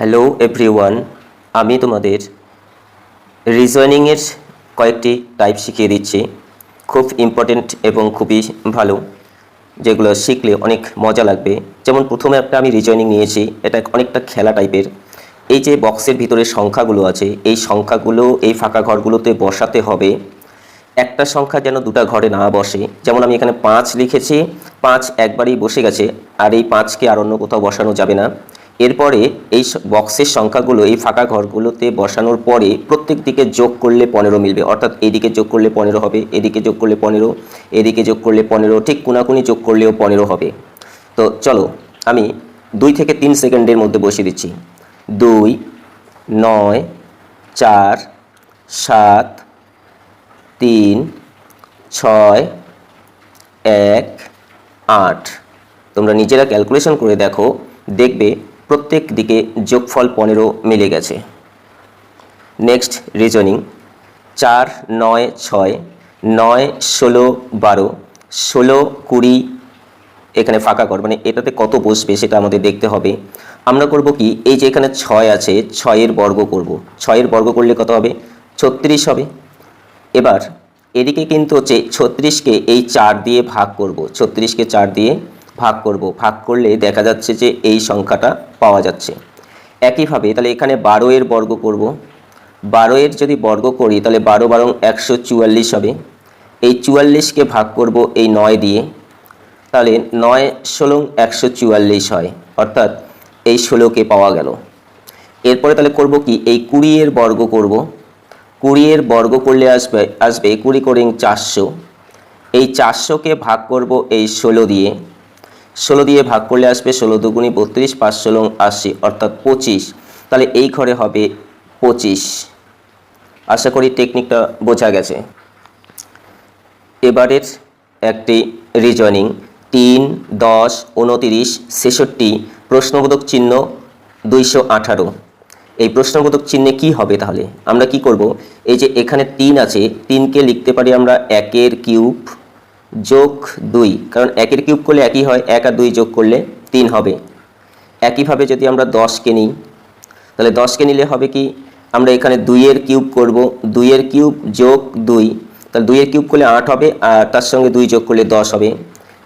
Hello everyone আমি তোমাদের রিজনিংয়ের কয়েকটি টাইপ শিখিয়ে দিচ্ছি। খুব ইম্পর্টেন্ট এবং খুবই ভালো, যেগুলো শিখলে অনেক মজা লাগবে। যেমন প্রথমে একটা আমি রিজনিং নিয়েছি, এটা অনেকটা খেলা টাইপের এই যে বক্সের ভিতরে সংখ্যাগুলো আছে, এই সংখ্যাগুলো এই ফাঁকা ঘরগুলোতে বসাতে হবে। একটা সংখ্যা যেন দুটা ঘরে না বসে। যেমন আমি এখানে পাঁচ লিখেছি, পাঁচ একবারই বসে গেছে, আর এই পাঁচকে আর অন্য কোথাও বসানো যাবে না। এরপরে এই বক্সের সংখ্যাগুলো, এই ফাঁকা ঘরগুলোতে বসানোর পরে প্রত্যেক দিকে যোগ করলে পনেরো মিলবে। অর্থাৎ এদিকে যোগ করলে পনেরো হবে, এদিকে যোগ করলে পনেরো, এদিকে যোগ করলে পনেরো, ঠিক কোনাকুনি যোগ করলেও পনেরো হবে। তো চলো, আমি দুই থেকে তিন সেকেন্ডের মধ্যে বসিয়ে দিচ্ছি। দুই, নয়, চার, সাত, তিন, ছয়, এক, আট। তোমরা নিজেরা ক্যালকুলেশন করে দেখো, দেখবে প্রত্যেক দিকে যোগফল পনেরো মিলে গেছে। নেক্সট রিজনিং চার, নয়, ছয়, নয়, ষোলো, বারো, ষোলো, কুড়ি, এখানে ফাঁকা ঘর মানে এটাতে কত বসবে সেটা আমাদের দেখতে হবে। আমরা করব কি, এই যে এখানে ছয় আছে, ছয়ের বর্গ করব। ছয়ের বর্গ করলে কত হবে? ছত্রিশ হবে। এবার এদিকে কিন্তু হচ্ছে ছত্রিশকে এই চার দিয়ে ভাগ করব। ছত্রিশকে চার দিয়ে ভাগ করব। ভাগ করলে দেখা যাচ্ছে যে এই সংখ্যাটা পাওয়া যাচ্ছে। একইভাবে তাহলে এখানে বারো এর বর্গ করব। বারো এর যদি বর্গ করি, তাহলে বারো বারং একশো চুয়াল্লিশ হবে। এই চুয়াল্লিশকে ভাগ করব এই নয় দিয়ে। তাহলে নয় ষোলো একশো চুয়াল্লিশ হয়। অর্থাৎ এই ষোলোকে পাওয়া গেল। এরপরে তাহলে করব কি? এই কুড়ি এর বর্গ করব। কুড়ি এর বর্গ করলে আসবে আসবে কুড়ি করিং চারশো। এই চারশোকে ভাগ করব এই ষোলো দিয়ে। ষোলো দিয়ে ভাগ করলে আসবে ষোলো দুগুণি বত্রিশ, পাঁচ ষোলো আশি, অর্থাৎ পঁচিশ। তাহলে এই ঘরে হবে পঁচিশ। আশা করি টেকনিকটা বোঝা গেছে। এবারের একটি রিজনিং তিন, দশ, উনতিরিশ, ছেষট্টি, প্রশ্নবোধক চিহ্ন দুইশো আঠারো। এই প্রশ্নবোধক চিহ্নে কি হবে তাহলে? আমরা কি করব? এই যে এখানে তিন আছে, তিনকে লিখতে পারি আমরা একের কিউব যোগ দুই, কারণ একের কিউব করলে একই হয়, এক আর দুই যোগ করলে তিন হবে। একইভাবে যদি আমরা দশকে নিই, তাহলে দশকে নিলে হবে কি, আমরা এখানে দুইয়ের কিউব করব, দুইয়ের কিউব যোগ দুই, তাহলে দুইয়ের কিউব করলে আট হবে, আর তার সঙ্গে দুই যোগ করলে দশ হবে।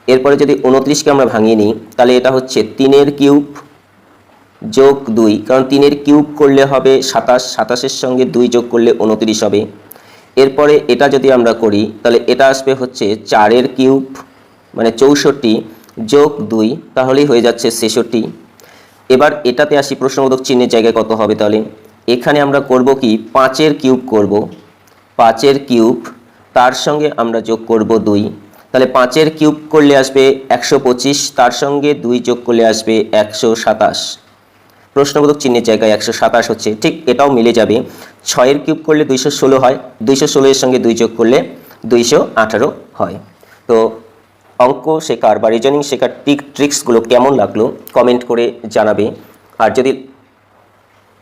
এরপরে যদি উনত্রিশকে আমরা ভাঙিয়ে নিই, তাহলে এটা হচ্ছে তিনের কিউব যোগ দুই, কারণ তিনের কিউব করলে হবে সাতাশ, সাতাশের সঙ্গে দুই যোগ করলে উনত্রিশ হবে। এরপরে এটা যদি আমরা করি, তাহলে এটা আসবে হচ্ছে চারের কিউব মানে চৌষট্টি যোগ দুই, তাহলেই হয়ে যাচ্ছে ছেষট্টি। এবার এটাতে আসি প্রশ্নবোধক চিহ্নের জায়গায় কত হবে তাহলে? এখানে আমরা করব কি? পাঁচের কিউব করব। পাঁচের কিউব, তার সঙ্গে আমরা যোগ করব দুই। তাহলে পাঁচের কিউব করলে আসবে একশো পঁচিশ, তার সঙ্গে দুই যোগ করলে আসবে একশো সাতাশ। প্রশ্নবোধক চিহ্নের জায়গায় একশো সাতাশ হচ্ছে, ঠিক এটাও মিলে যাবে। ছয়ের কিউব করলে দুইশো ষোলো হয়, দুইশো ষোলো এর সঙ্গে দুই যোগ করলে দুইশো আঠারো হয়। তো অঙ্ক শেখার বা রিজনিং শেখার টিক ট্রিক্সগুলো কেমন লাগল কমেন্ট করে জানাবে। আর যদি